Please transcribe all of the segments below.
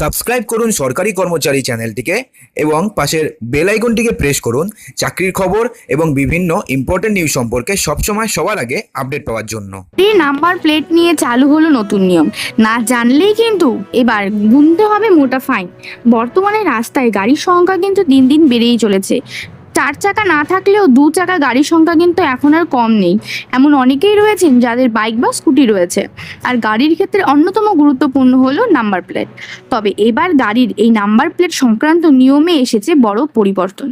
Subscribe করুন সরকারি কর্মচারী চ্যানেলটিকে এবং পাশের বেল আইকনটিকে প্রেস করুন চাকরির খবর এবং বিভিন্ন ইম্পর্টেন্ট নিউজ সম্পর্কে সবসময় সবার আগে আপডেট পাওয়ার জন্য। এই নাম্বার প্লেট নিয়ে চালু হলো নতুন নিয়ম। না জানলেই কিন্তু এবার গুনতে হবে মোটা ফাইন বর্তমানে রাস্তায় গাড়ির সংখ্যা কিন্তু দিন দিন বেড়েই চলেছে। চার চাকা না থাকলেও দু চাকা গাড়ির সংখ্যা কিন্তু এখন আর কম নেই। এমন অনেকেই রয়েছেন যাদের বাইক বা স্কুটি রয়েছে। আর গাড়ির ক্ষেত্রে অন্যতম গুরুত্বপূর্ণ হলো নাম্বার প্লেট। তবে এবার গাড়ির এই নাম্বার প্লেট সংক্রান্ত নিয়মে এসেছে বড় পরিবর্তন।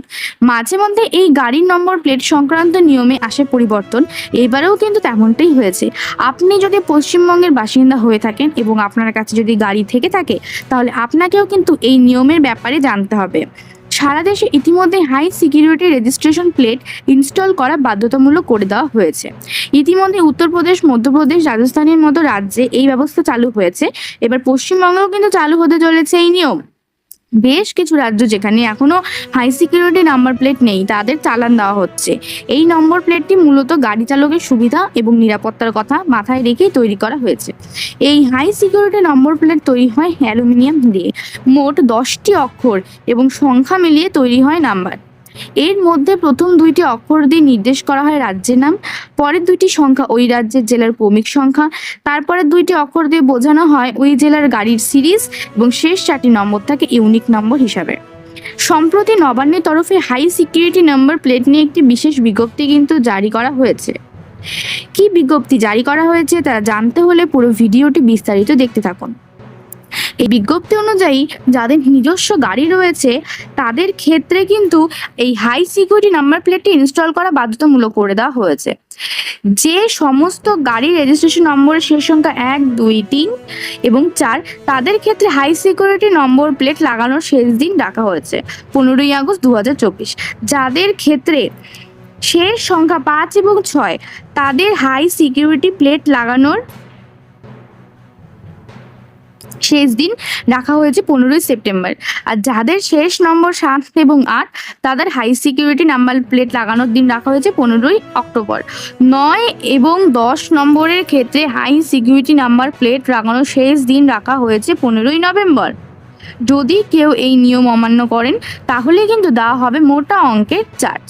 মাঝে মধ্যে এই গাড়ির নম্বর প্লেট সংক্রান্ত নিয়মে আসে পরিবর্তন। এবারেও কিন্তু তেমনটাই হয়েছে। আপনি যদি পশ্চিমবঙ্গের বাসিন্দা হয়ে থাকেন এবং আপনার কাছে যদি গাড়ি থেকে থাকে, তাহলে আপনাকেও কিন্তু এই নিয়মের ব্যাপারে জানতে হবে। সারা দেশে ইতিমধ্যে high security registration plate install করা বাধ্যতামূলক করে দেওয়া হয়েছে। ইতিমধ্যে উত্তরপ্রদেশ, মধ্যপ্রদেশ, রাজস্থানের মতো রাজ্যে এই ব্যবস্থা চালু হয়েছে। এবার পশ্চিমবঙ্গেও কিন্তু চালু হতে চলেছে এই নিয়ম। বেশ কিছু রাজ্য যেখানে এখনও হাই সিকিউরিটি নাম্বার প্লেট নেই, তাদের চালান দেওয়া হচ্ছে। এই নম্বর প্লেটটি মূলত গাড়ি চালকের সুবিধা এবং নিরাপত্তার কথা মাথায় রেখেই তৈরি করা হয়েছে। এই হাই সিকিউরিটি নম্বর প্লেট তৈরি হয় অ্যালুমিনিয়াম দিয়ে। মোট দশটি অক্ষর এবং সংখ্যা মিলিয়ে তৈরি হয় নাম্বার এর মধ্যে প্রথম দুইটি অক্ষর দিয়ে নির্দেশ করা হয় রাজ্যের নাম পরের দুইটি সংখ্যা ওই রাজ্যের জেলার ক্রমিক সংখ্যা। তারপরে দুইটি অক্ষর দিয়ে বোঝানো হয় ওই জেলার গাড়ির সিরিজ এবং শেষ চারটি নম্বর থাকে ইউনিক নম্বর হিসাবে। সম্প্রতি নবান্নের তরফে হাই সিকিউরিটি নাম্বার প্লেট নিয়ে একটি বিশেষ বিজ্ঞপ্তি কিন্তু জারি করা হয়েছে। কি বিজ্ঞপ্তি জারি করা হয়েছে তা জানতে হলে পুরো ভিডিওটি বিস্তারিত দেখতে থাকুন। এই বিজ্ঞপ্তি অনুযায়ী যাদের নিজস্ব গাড়ি রয়েছে, তাদের ক্ষেত্রে কিন্তু এই হাই সিকিউরিটি নাম্বার প্লেটটি ইনস্টল করা বাধ্যতামূলক করে দেওয়া হয়েছে। যে সমস্ত গাড়ির রেজিস্ট্রেশন নম্বরের শেষ সংখ্যা এক, দুই, তিন এবং চার, তাদের ক্ষেত্রে হাই সিকিউরিটি নম্বর প্লেট লাগানোর শেষ দিন রাখা হয়েছে, পনেরোই আগস্ট দু হাজার চব্বিশ। যাদের ক্ষেত্রে শেষ সংখ্যা পাঁচ এবং ছয়, তাদের হাই সিকিউরিটি প্লেট লাগানোর শেষ দিন রাখা হয়েছে পনেরোই সেপ্টেম্বর। আর যাদের শেষ নম্বর সাত এবং আট, তাদের হাই সিকিউরিটি নাম্বার প্লেট লাগানোর দিন রাখা হয়েছে পনেরোই অক্টোবর। নয় এবং দশ নম্বরের ক্ষেত্রে হাই সিকিউরিটি নাম্বার প্লেট লাগানোর শেষ দিন রাখা হয়েছে পনেরোই নভেম্বর। যদি কেউ এই নিয়ম অমান্য করেন, তাহলে কিন্তু দেওয়া হবে মোটা অঙ্কের চার্জ